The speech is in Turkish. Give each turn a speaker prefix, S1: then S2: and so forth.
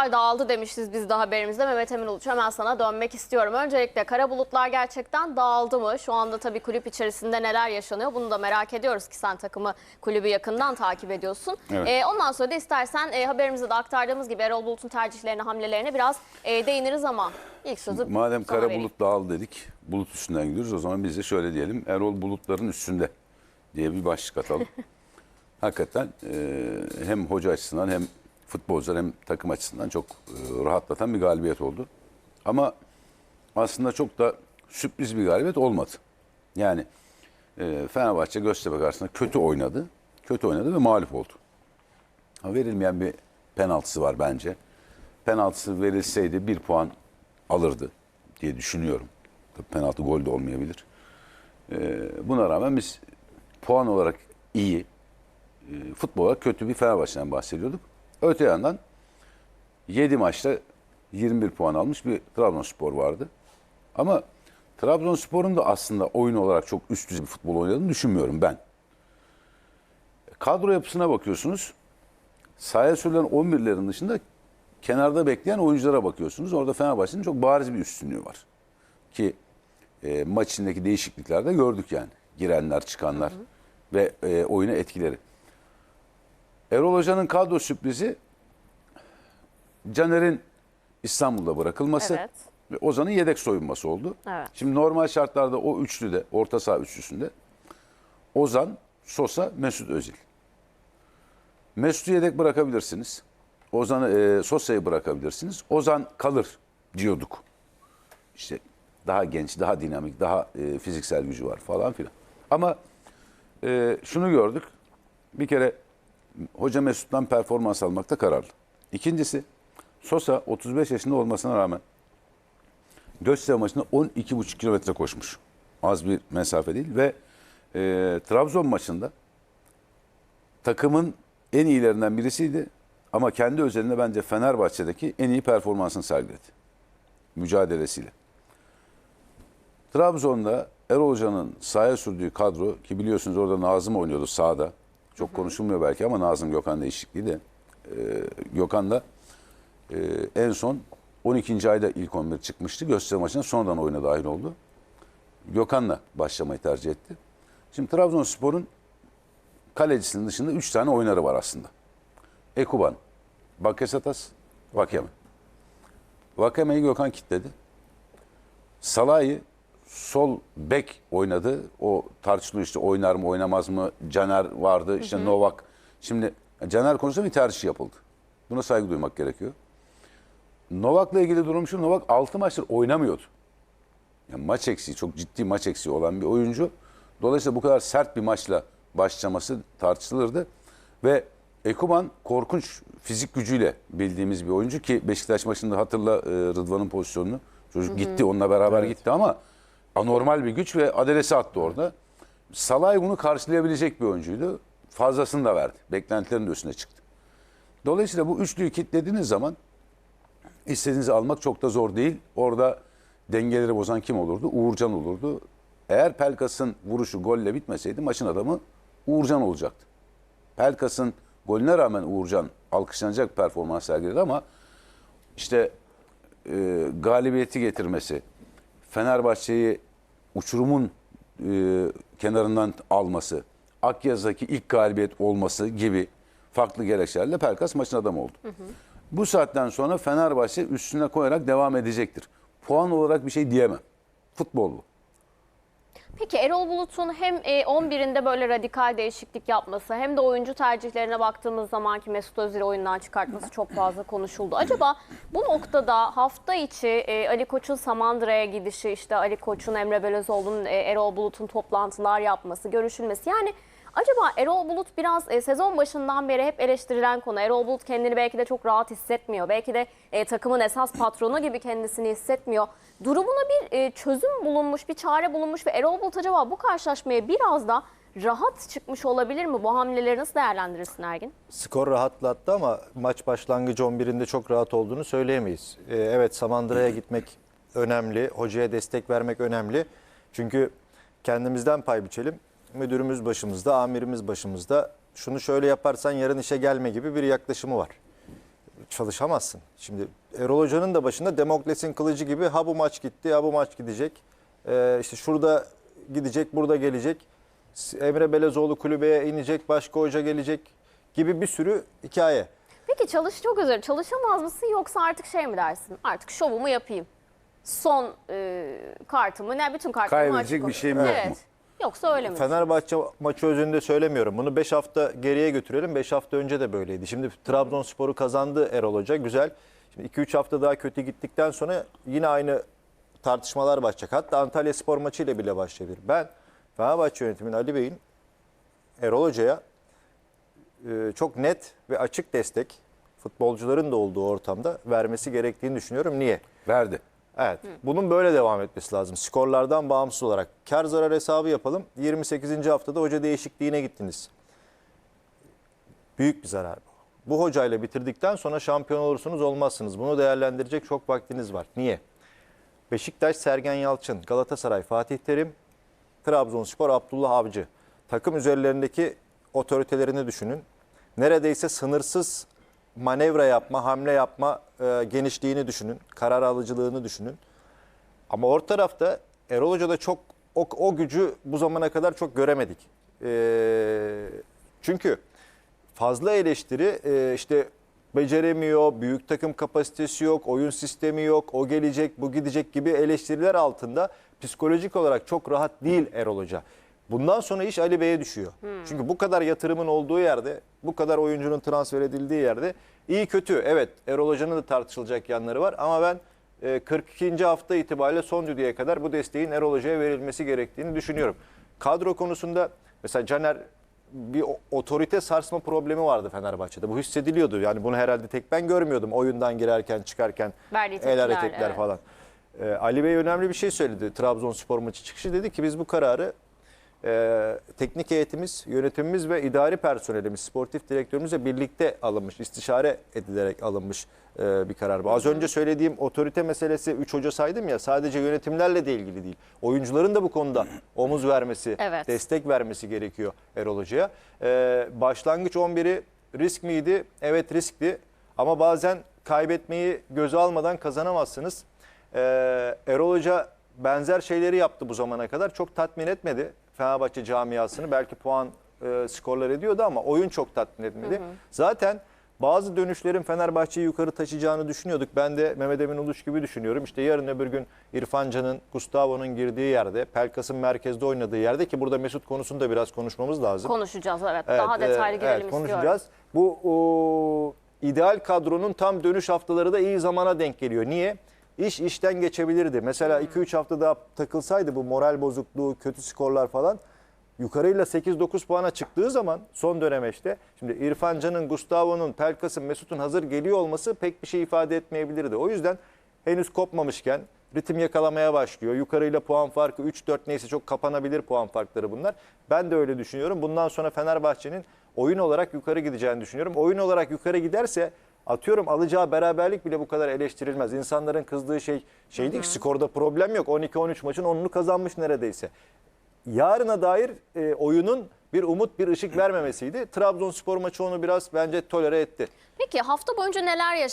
S1: bulutlar dağıldı demişiz biz de haberimizde. Mehmet Emin Uluç hemen sana dönmek istiyorum. Öncelikle kara bulutlar gerçekten dağıldı mı? Şu anda tabii kulüp içerisinde neler yaşanıyor bunu da merak ediyoruz ki sen takımı kulübü yakından takip ediyorsun.
S2: Evet.
S1: Ee, ondan sonra da istersen e, haberimizde de aktardığımız gibi Erol Bulut'un tercihlerine, hamlelerine biraz e, değiniriz ama ilk sözü
S2: Madem kara
S1: vereyim.
S2: bulut dağıldı dedik, bulut üstünden gidiyoruz. O zaman biz de şöyle diyelim, Erol bulutların üstünde diye bir başlık atalım. Hakikaten e, hem hoca açısından hem futbolcular hem takım açısından çok e, rahatlatan bir galibiyet oldu. Ama aslında çok da sürpriz bir galibiyet olmadı. Yani e, Fenerbahçe Göztepe karşısında kötü oynadı. Kötü oynadı ve mağlup oldu. Ha, verilmeyen bir penaltısı var bence. Penaltısı verilseydi bir puan alırdı diye düşünüyorum. Tabii penaltı gol de olmayabilir. Ee, buna rağmen biz puan olarak iyi, e, futbol olarak kötü bir Fenerbahçe'den bahsediyorduk. Öte yandan 7 maçta 21 puan almış bir Trabzonspor vardı. Ama Trabzonspor'un da aslında oyun olarak çok üst düzey bir futbol oynadığını düşünmüyorum ben. Kadro yapısına bakıyorsunuz. Sahaya sürülen 11'lerin dışında kenarda bekleyen oyunculara bakıyorsunuz. Orada Fenerbahçe'nin çok bariz bir üstünlüğü var. Ki e, maç içindeki değişikliklerde gördük yani. Girenler, çıkanlar ve e, oyuna etkileri. Erol Hoca'nın kadro sürprizi Caner'in İstanbul'da bırakılması
S1: Evet.
S2: ve Ozan'ın yedek soyunması oldu.
S1: Evet.
S2: Şimdi normal şartlarda o üçlüde, orta saha üçlüsünde Ozan, Sosa, Mesut Özil. Mesut'u yedek bırakabilirsiniz. Ozan'ı, e, Sosa'yı bırakabilirsiniz. Ozan kalır diyorduk. İşte daha genç, daha dinamik, daha e, fiziksel gücü var falan filan. Ama e, şunu gördük. Bir kere Hoca Mesut'tan performans almakta kararlı. İkincisi Sosa 35 yaşında olmasına rağmen Göztepe maçında 12,5 kilometre koşmuş. Az bir mesafe değil ve e, Trabzon maçında takımın en iyilerinden birisiydi. Ama kendi özelinde bence Fenerbahçe'deki en iyi performansını sergiledi. Mücadelesiyle. Trabzon'da Erol Hoca'nın sahaya sürdüğü kadro ki biliyorsunuz orada Nazım oynuyordu sahada. Çok konuşulmuyor belki ama Nazım Gökhan değişikliği de. Ee, Gökhan da e, en son 12. ayda ilk 11 çıkmıştı. Göztepe maçına sonradan oyuna dahil oldu. Gökhan'la başlamayı tercih etti. Şimdi Trabzonspor'un kalecisinin dışında 3 tane oynarı var aslında. Ekuban, Bakasetas, Vakeme. Vakeme'yi Gökhan kitledi. Salah'ı sol bek oynadı. O tartışılıyor işte oynar mı oynamaz mı? Caner vardı işte Novak. Şimdi Caner konusunda bir tercih yapıldı. Buna saygı duymak gerekiyor. Novak'la ilgili durum şu. Novak 6 maçtır oynamıyordu. Yani maç eksiği, çok ciddi maç eksiği olan bir oyuncu. Dolayısıyla bu kadar sert bir maçla başlaması tartışılırdı. Ve Ekuban korkunç fizik gücüyle bildiğimiz bir oyuncu ki Beşiktaş maçında hatırla e, Rıdvan'ın pozisyonunu. Çocuk gitti onunla beraber gitti ama anormal bir güç ve adresi attı orada. Salay bunu karşılayabilecek bir oyuncuydu. Fazlasını da verdi. Beklentilerin de üstüne çıktı. Dolayısıyla bu üçlüyü kilitlediğiniz zaman istediğinizi almak çok da zor değil. Orada dengeleri bozan kim olurdu? Uğurcan olurdu. Eğer Pelkas'ın vuruşu golle bitmeseydi maçın adamı Uğurcan olacaktı. Pelkas'ın golüne rağmen Uğurcan alkışlanacak performans sergiledi ama işte e, galibiyeti getirmesi, Fenerbahçe'yi uçurumun e, kenarından alması, Akyaz'daki ilk galibiyet olması gibi farklı gerekçelerle Pelkas maçın adamı oldu. Bu saatten sonra Fenerbahçe üstüne koyarak devam edecektir. Puan olarak bir şey diyemem. Futbol bu.
S1: Peki Erol Bulut'un hem e, 11'inde böyle radikal değişiklik yapması hem de oyuncu tercihlerine baktığımız zaman ki Mesut Özil'i oyundan çıkartması çok fazla konuşuldu. Acaba bu noktada hafta içi e, Ali Koç'un Samandıra'ya gidişi, işte Ali Koç'un Emre Belözoğlu'nun e, Erol Bulut'un toplantılar yapması, görüşülmesi yani Acaba Erol Bulut biraz e, sezon başından beri hep eleştirilen konu. Erol Bulut kendini belki de çok rahat hissetmiyor. Belki de e, takımın esas patronu gibi kendisini hissetmiyor. Durumuna bir e, çözüm bulunmuş, bir çare bulunmuş ve Erol Bulut acaba bu karşılaşmaya biraz da rahat çıkmış olabilir mi? Bu hamleleri nasıl değerlendirirsin Ergin?
S3: Skor rahatlattı ama maç başlangıcı 11'inde çok rahat olduğunu söyleyemeyiz. Ee, evet Samandıra'ya gitmek önemli, hocaya destek vermek önemli. Çünkü kendimizden pay biçelim. Müdürümüz başımızda, amirimiz başımızda. Şunu şöyle yaparsan yarın işe gelme gibi bir yaklaşımı var. çalışamazsın. Şimdi Erol Hoca'nın da başında Demokles'in kılıcı gibi ha bu maç gitti ha bu maç gidecek. Ee, işte şurada gidecek burada gelecek. Emre Belezoğlu kulübeye inecek başka hoca gelecek gibi bir sürü hikaye.
S1: Peki çalış çok özür. Çalışamaz mısın yoksa artık şey mi dersin? Artık şovumu yapayım. Son e, kartımı ne bütün kartlarımı
S2: Kaybedecek
S1: açık
S2: bir şeyim yok
S1: Evet. Yoksa öyle mi?
S3: Fenerbahçe maçı özünde söylemiyorum. Bunu 5 hafta geriye götürelim. 5 hafta önce de böyleydi. Şimdi Trabzonspor'u kazandı Erol Hoca. Güzel. Şimdi 2-3 hafta daha kötü gittikten sonra yine aynı tartışmalar başlayacak. Hatta Antalya Spor maçıyla bile başlayabilir. Ben Fenerbahçe yönetiminin Ali Bey'in Erol Hoca'ya e, çok net ve açık destek futbolcuların da olduğu ortamda vermesi gerektiğini düşünüyorum. Niye?
S2: Verdi.
S3: Evet. Bunun böyle devam etmesi lazım. Skorlardan bağımsız olarak. Kar zarar hesabı yapalım. 28. haftada hoca değişikliğine gittiniz. Büyük bir zarar bu. Bu hocayla bitirdikten sonra şampiyon olursunuz olmazsınız. Bunu değerlendirecek çok vaktiniz var. Niye? Beşiktaş Sergen Yalçın, Galatasaray Fatih Terim, Trabzonspor Abdullah Avcı. Takım üzerlerindeki otoritelerini düşünün. Neredeyse sınırsız manevra yapma, hamle yapma e, genişliğini düşünün. Karar alıcılığını düşünün. Ama orta tarafta Erol Hoca'da çok o, o gücü bu zamana kadar çok göremedik. Ee, çünkü fazla eleştiri e, işte beceremiyor, büyük takım kapasitesi yok, oyun sistemi yok, o gelecek, bu gidecek gibi eleştiriler altında psikolojik olarak çok rahat değil Erol Hoca. Bundan sonra iş Ali Bey'e düşüyor. Çünkü bu kadar yatırımın olduğu yerde, bu kadar oyuncunun transfer edildiği yerde iyi kötü. Evet Erol Hoca'nın da tartışılacak yanları var ama ben e, 42. hafta itibariyle son düdüğe kadar bu desteğin Erol Hoca'ya verilmesi gerektiğini düşünüyorum. Kadro konusunda mesela Caner bir otorite sarsma problemi vardı Fenerbahçe'de. Bu hissediliyordu. Yani bunu herhalde tek ben görmüyordum. Oyundan girerken, çıkarken el hareketler
S1: evet.
S3: falan. Ee, Ali Bey önemli bir şey söyledi. Trabzonspor maçı çıkışı dedi ki biz bu kararı e, teknik heyetimiz, yönetimimiz ve idari personelimiz, sportif direktörümüzle birlikte alınmış, istişare edilerek alınmış e, bir karar. bu. Az önce söylediğim otorite meselesi 3 hoca saydım ya sadece yönetimlerle de ilgili değil. Oyuncuların da bu konuda omuz vermesi,
S1: Evet.
S3: destek vermesi gerekiyor Erol Hoca'ya. Ee, başlangıç 11'i risk miydi? Evet riskti. Ama bazen kaybetmeyi göze almadan kazanamazsınız. Ee, Erol Hoca benzer şeyleri yaptı bu zamana kadar. Çok tatmin etmedi Fenerbahçe camiasını. Belki puan e, skorlar ediyordu ama oyun çok tatmin etmedi. Zaten bazı dönüşlerin Fenerbahçe'yi yukarı taşıyacağını düşünüyorduk. Ben de Mehmet Emin Uluç gibi düşünüyorum. İşte yarın öbür gün İrfan Can'ın, Gustavo'nun girdiği yerde, Pelkas'ın merkezde oynadığı yerde ki burada Mesut konusunu da biraz konuşmamız lazım.
S1: Konuşacağız evet.
S3: Evet,
S1: Daha detaylı
S3: e,
S1: girelim
S3: evet,
S1: istiyorum.
S3: konuşacağız. Bu o, ideal kadronun tam dönüş haftaları da iyi zamana denk geliyor. Niye? İş işten geçebilirdi. Mesela 2-3 hafta daha takılsaydı bu moral bozukluğu, kötü skorlar falan yukarıyla 8-9 puana çıktığı zaman son dönemeçte şimdi İrfan Can'ın, Gustavo'nun, Pelkas'ın, Mesut'un hazır geliyor olması pek bir şey ifade etmeyebilirdi. O yüzden henüz kopmamışken ritim yakalamaya başlıyor. Yukarıyla puan farkı 3-4 neyse çok kapanabilir puan farkları bunlar. Ben de öyle düşünüyorum. Bundan sonra Fenerbahçe'nin oyun olarak yukarı gideceğini düşünüyorum. Oyun olarak yukarı giderse atıyorum alacağı beraberlik bile bu kadar eleştirilmez. İnsanların kızdığı şey şey değil ki skorda problem yok. 12-13 maçın 10'unu kazanmış neredeyse yarına dair e, oyunun bir umut, bir ışık vermemesiydi. Trabzonspor maçı onu biraz bence tolere etti.
S1: Peki hafta boyunca neler yaşandı?